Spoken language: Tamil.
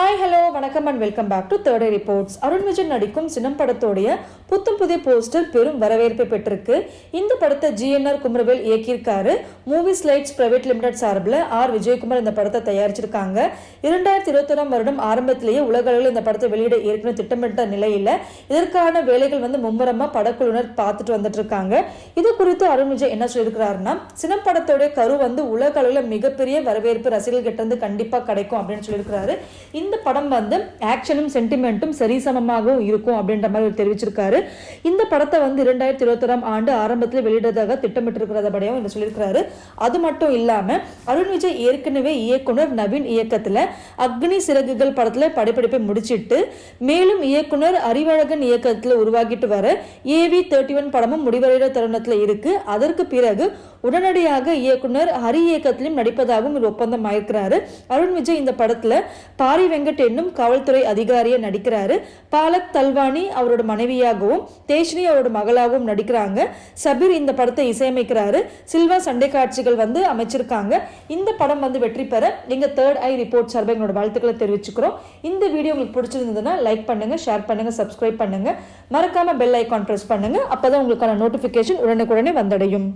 ஹாய் ஹலோ வணக்கம் and welcome back to third reports Arun Vijay நடிக்கும் சினம் படத்தோடைய புத்தம் புதிய போஸ்டர் பெரும் வரவேற்பை பெற்றிருக்கு. இந்த படத்தை ஜிஎன்ஆர் குமரவேல் இயக்கியிருக்காரு. மூவி ஸ்லைட்ஸ் பிரைவேட் லிமிடெட் சார்பில் ஆர் விஜயகுமார் இந்த படத்தை தயாரிச்சிருக்காங்க. இரண்டாயிரத்தி இருபத்தொராம் வருடம் ஆரம்பத்திலேயே உலக அளவில் இந்த படத்தை வெளியிட ஏற்கனவே திட்டமிட்ட நிலையில் இதற்கான வேலைகள் வந்து மும்முரமாக படக்குழுவினர் பார்த்துட்டு வந்துட்டு இருக்காங்க இது குறித்து அருண் விஜய் என்ன சொல்லியிருக்கிறாருன்னா சினம் படத்தோடைய கரு வந்து உலக அளவில் மிகப்பெரிய வரவேற்பு ரசிகர்கள் கிட்ட இருந்து கண்டிப்பாக கிடைக்கும் அப்படின்னு சொல்லியிருக்கிறாரு. இந்த இந்த படம் வந்து ஆக்ஷனும் சென்டிமெண்ட்டும் சரிசமமாகவும் இருக்கும் அப்படின்ற மாதிரி அவர் தெரிவிச்சிருக்காரு. இந்த படத்தை வந்து இரண்டாயிரத்தி இருபத்தொராம் ஆண்டு ஆரம்பத்தில் வெளியிடுறதாக திட்டமிட்டிருக்கிறதபடியும் இவர் சொல்லியிருக்கிறாரு. அது மட்டும் இல்லாமல் அருண் விஜய் ஏற்கனவே இயக்குனர் நவீன் இயக்கத்தில் அக்னி சிறகுகள் படத்தில் படப்பிடிப்பை முடிச்சிட்டு மேலும் இயக்குனர் அறிவழகன் இயக்கத்தில் உருவாகிட்டு வர ஏவி தேர்ட்டி ஒன் படமும் முடிவடைகிற தருணத்தில் இருக்கு. அதற்கு பிறகு உடனடியாக இயக்குனர் ஹரி இயக்கத்திலும் நடிப்பதாகவும் ஒரு ஒப்பந்தம் ஆயிருக்கிறாரு அருண் விஜய் இந்த படத்துல பாரி வெங்கட் என்னும் காவல்துறை அதிகாரியை நடிக்கிறாரு. பாலக் தல்வானி அவரோட மனைவியாகவும் தேஷ்னி அவரோட மகளாகவும் நடிக்கிறாங்க. சபீர் இந்த படத்தை இசையமைக்கிறாரு. சில்வா சண்டை காட்சிகள் வந்து அமைச்சிருக்காங்க. இந்த படம் வந்து வெற்றி பெற எங்க தேர்ட் ஐ ரிப்போர்ட் சார்பாக எங்களோட வாழ்த்துக்களை தெரிவிச்சுக்கிறோம். இந்த வீடியோ உங்களுக்கு பிடிச்சிருந்ததுன்னா லைக் பண்ணுங்க ஷேர் பண்ணுங்க சப்ஸ்கிரைப் பண்ணுங்க. மறக்காம பெல் ஐக்கான் ப்ரெஸ் பண்ணுங்க. அப்பதான் உங்களுக்கான நோட்டிஃபிகேஷன் உடனுக்குடனே வந்தடையும்.